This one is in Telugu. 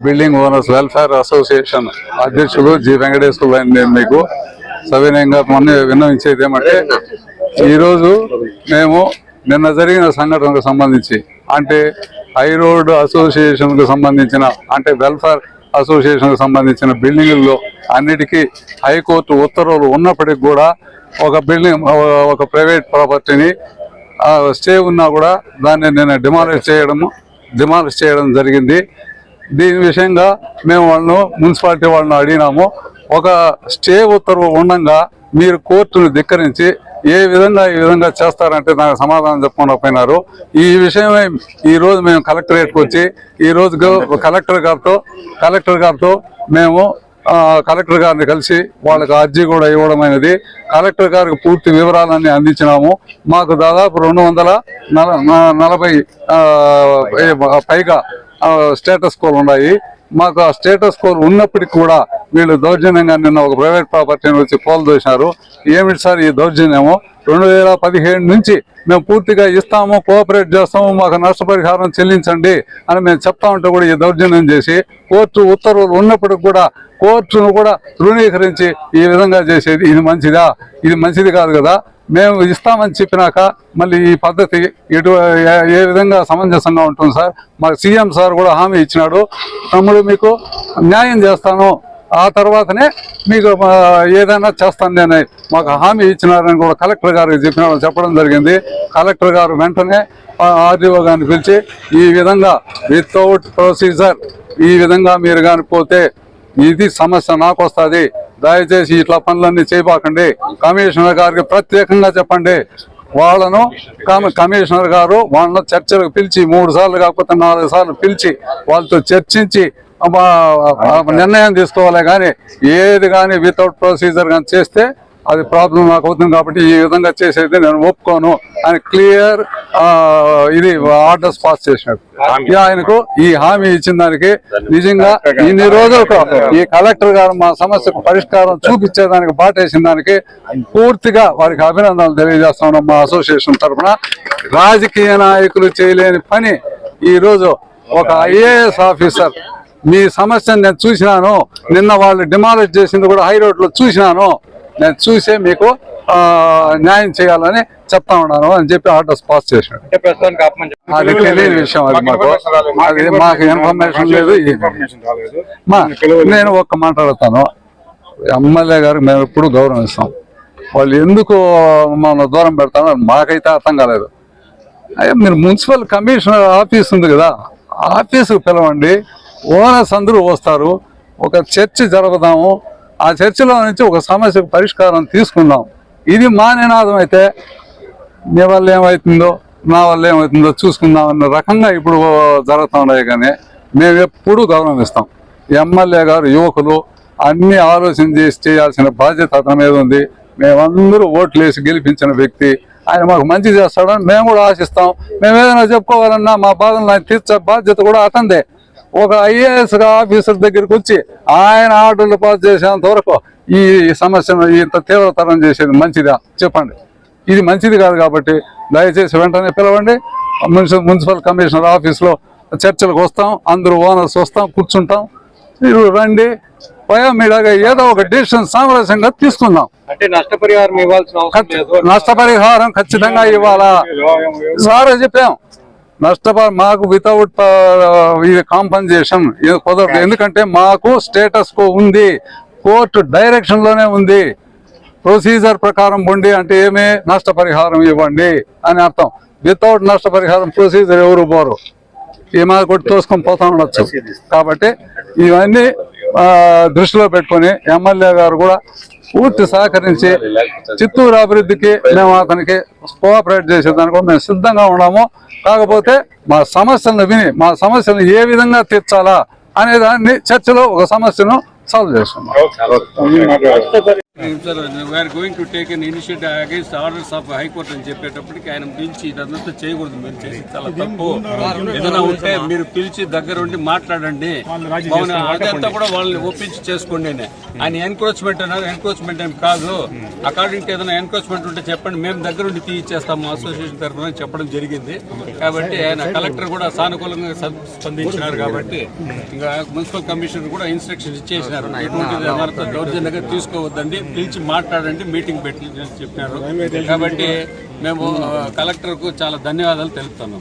బిల్డింగ్ ఓనర్స్ వెల్ఫేర్ అసోసియేషన్ అధ్యక్షులు జి వెంకటేశ్వర నేను మీకు. సవినయంగా మొన్న విన్నవించేది ఏమంటే ఈరోజు మేము నిన్న జరిగిన సంఘటనకు సంబంధించి అంటే హై రోడ్ అసోసియేషన్కు సంబంధించిన అంటే వెల్ఫేర్ అసోసియేషన్కు సంబంధించిన బిల్డింగుల్లో అన్నిటికీ హైకోర్టు ఉత్తర్వులు ఉన్నప్పటికి కూడా ఒక బిల్డింగ్ ఒక ప్రైవేట్ ప్రాపర్టీని స్టే ఉన్నా కూడా దాన్ని నేను డిమాలిష్ చేయడము డిమాలిష్ చేయడం జరిగింది. దీని విషయంగా మేము వాళ్ళను మున్సిపాలిటీ వాళ్ళని అడిగినాము. ఒక స్టే ఉత్తర్వు ఉండగా మీరు కోర్టును ధిక్కరించి ఏ విధంగా ఈ విధంగా చేస్తారంటే నాకు సమాధానం చెప్పకుండా పోయినారు. ఈ విషయమే ఈరోజు మేము కలెక్టరేట్కి వచ్చి ఈ కలెక్టర్ గారితో కలెక్టర్ గారితో మేము కలెక్టర్ గారిని కలిసి వాళ్ళకి అర్జీ కూడా ఇవ్వడం అనేది కలెక్టర్ గారికి పూర్తి వివరాలన్నీ అందించినాము. మాకు దాదాపు రెండు వందల నలభై పైగా స్టేటస్ కోలు ఉన్నాయి. మాకు ఆ స్టేటస్ కోల్ ఉన్నప్పటికీ కూడా వీళ్ళు దౌర్జన్యంగా నిన్న ఒక ప్రైవేట్ ప్రాపర్టీని వచ్చి పోలు దోశారు ఏమిటి సార్ ఈ దౌర్జన్యము? రెండు వేల పదిహేడు నుంచి మేము పూర్తిగా ఇస్తాము కోఆపరేట్ చేస్తాము మాకు నష్టపరిహారం చెల్లించండి అని మేము చెప్తా ఉంటే కూడా ఈ దౌర్జన్యం చేసి కోర్టు ఉత్తర్వులు ఉన్నప్పటికి కూడా కోర్టును కూడా ధృవీకరించి ఈ విధంగా చేసేది. ఇది మంచిదా? ఇది మంచిది కాదు కదా? మేము ఇస్తామని చెప్పినాక మళ్ళీ ఈ పద్ధతి ఎటు ఏ- విధంగా సమంజసంగా ఉంటుంది సార్? మాకు సీఎం సార్ కూడా హామీ ఇచ్చినాడు. తమ్ముడు మీకు న్యాయం చేస్తాను. ఆ తర్వాతనే మీకు ఏదైనా చేస్తాను నేను. మాకు హామీ ఇచ్చినారని కూడా కలెక్టర్ గారికి చెప్పిన చెప్పడం జరిగింది. కలెక్టర్ గారు వెంటనే ఆర్డీఓ గారిని పిలిచి ఈ విధంగా వితౌట్ ప్రొసీజర్ ఈ విధంగా మీరు కానిపోతే ఇది సమస్య నాకు వస్తుంది దయచేసి ఇట్లా పనులన్నీ చేయబాకండి. కమిషనర్ గారికి ప్రత్యేకంగా చెప్పండి. వాళ్ళను కమిషనర్ గారు వాళ్ళను చర్చలకు పిలిచి మూడు సార్లు కాకపోతే నాలుగు సార్లు పిలిచి వాళ్ళతో చర్చించి నిర్ణయం తీసుకోవాలి కానీ ఏది కానీ వితౌట్ ప్రొసీజర్ కానీ చేస్తే అది ప్రాబ్లం నాకు అవుతుంది కాబట్టి ఈ విధంగా చేసేది నేను ఒప్పుకోను అని క్లియర్ ఇది ఆర్డర్స్ పాస్ చేసినాడు. ఆయనకు ఈ హామీ ఇచ్చిన దానికి నిజంగా ఇన్ని రోజులకు ఈ కలెక్టర్ గారు మా సమస్యకు పరిష్కారం చూపించేదానికి బాటేసిన దానికి పూర్తిగా వారికి అభినందనలు తెలియజేస్తున్నాం మా అసోసియేషన్ తరఫున. రాజకీయ నాయకులు చేయలేని పని ఈ రోజు ఒక ఐఏఎస్ ఆఫీసర్ మీ సమస్యను నేను చూసినాను నిన్న వాళ్ళు డిమాలిష్ చేసింది కూడా హై రోడ్లో చూసినాను. నేను చూసే మీకు న్యాయం చేయాలని చెప్తా ఉన్నాను అని చెప్పి ఆర్డర్స్ పాస్ చేసినాడు అది తెలియని విషయం అది మాకు. అది మాకు ఇన్ఫర్మేషన్ లేదు. మా నేను ఒక్క మాట్లాడతాను ఎమ్మెల్యే గారికి మేము ఎప్పుడు గౌరవిస్తాం వాళ్ళు ఎందుకు మన దూరం పెడతారో మాకైతే అర్థం కాలేదు. అయ్యా మీరు మున్సిపల్ కమిషనర్ ఆఫీస్ ఉంది కదా ఆఫీసుకు పిలవండి. ఓనర్స్ అందరూ వస్తారు. ఒక చర్చ జరుపుదాము. ఆ చర్చలో నుంచి ఒక సమస్యకు పరిష్కారం తీసుకుందాం ఇది మా నినాదం అయితే నీ వల్ల ఏమవుతుందో నా వల్ల ఏమవుతుందో చూసుకుందాం అన్న రకంగా ఇప్పుడు జరుగుతూ ఉన్నాయి కానీ మేము ఎప్పుడూ గౌరవిస్తాం ఎమ్మెల్యే గారు యువకులు అన్ని ఆలోచన చేసి చేయాల్సిన బాధ్యత అతని మీద ఉంది. మేమందరూ ఓట్లు వేసి గెలిపించిన వ్యక్తి. ఆయన మాకు మంచి చేస్తాడని మేము కూడా ఆశిస్తాం. మేము ఏదైనా చెప్పుకోవాలన్నా మా బాధలను ఆయన తీర్చే బాధ్యత కూడా అతందే ఒక ఐఏఎస్ ఆఫీసర్ దగ్గరికి వచ్చి ఆయన ఆర్డర్లు పాస్ చేసేంత వరకు ఈ సమస్యను ఇంత తీవ్రతరం చేసేది మంచిదా? చెప్పండి. ఇది మంచిది కాదు కాబట్టి దయచేసి వెంటనే పిలవండి. మున్సిపల్ మున్సిపల్ కమిషనర్ ఆఫీస్లో చర్చలకు వస్తాం అందరూ ఓనర్స్ వస్తాం కూర్చుంటాం. మీరు రండి. బయోమీడియాగా ఏదో ఒక డిసిషన్ సామరస్యంగా తీసుకుందాం. అంటే నష్టపరిహారం ఇవ్వాల్సిన నష్టపరిహారం ఖచ్చితంగా ఇవ్వాలా? సారే చెప్పాం. నష్టపరి మాకు వితౌట్ ఇది కాంపన్సేషన్ కుదరదు ఎందుకంటే మాకు స్టేటస్ కో ఉంది. కోర్టు డైరెక్షన్లోనే ఉంది. ప్రొసీజర్ ప్రకారం ఉండి అంటే ఏమి నష్టపరిహారం ఇవ్వండి అని అర్థం. వితౌట్ నష్టపరిహారం ప్రొసీజర్ ఎవరు పోరు? ఈ మీద కొట్టి తోసుకొని పోతా ఉండొచ్చు. కాబట్టి ఇవన్నీ దృష్టిలో పెట్టుకొని ఎమ్మెల్యే గారు కూడా పూర్తి సహకరించి చిత్తూరు అభివృద్ధికి మేము అతనికి కోఆపరేట్ చేసేదానికి కూడా మేము సిద్ధంగా ఉన్నాము. కాకపోతే మా సమస్యలను విని మా సమస్యలను ఏ విధంగా తీర్చాలా అనే దాన్ని చర్చలో ఒక సమస్యను సాల్వ్ చేస్తున్నాం. Sir we are going to take an initiative against orders of high court అని చెప్పేటప్పటికి ఆయన పిలిచి ఇదంతా చేయకూడదు. మీరు చేసి చాలా తప్పు. ఏదైనా ఉంటే మీరు పిలిచి దగ్గర ఉండి మాట్లాడండి. అదంతా కూడా వాళ్ళని ఒప్పించి చేసుకోండి అని. ఆయన ఎన్క్రోచ్మెంట్ అన్నారు. ఎన్క్రోచ్మెంట్ ఏం కాదు. అకార్డింగ్ టు ఏదైనా ఎన్క్రోచ్మెంట్ ఉంటే చెప్పండి. మేము దగ్గర ఉండి తీయిచ్చేస్తాము అసోసియేషన్ తరఫున చెప్పడం జరిగింది. కాబట్టి ఆయన కలెక్టర్ కూడా సానుకూలంగా స్ప- స్పందించినారు కాబట్టి ఇంకా మున్సిపల్ కమిషనర్ కూడా ఇన్స్ట్రక్షన్ ఇచ్చేసినారు. ఎటువంటి దౌర్జన్యంగా తీసుకోవద్దండి. పిలిచి మాట్లాడండి మీటింగ్ పెట్టి అని చెప్పినారు కాబట్టి మేము కలెక్టర్కు చాలా ధన్యవాదాలు తెలుపుతున్నాం.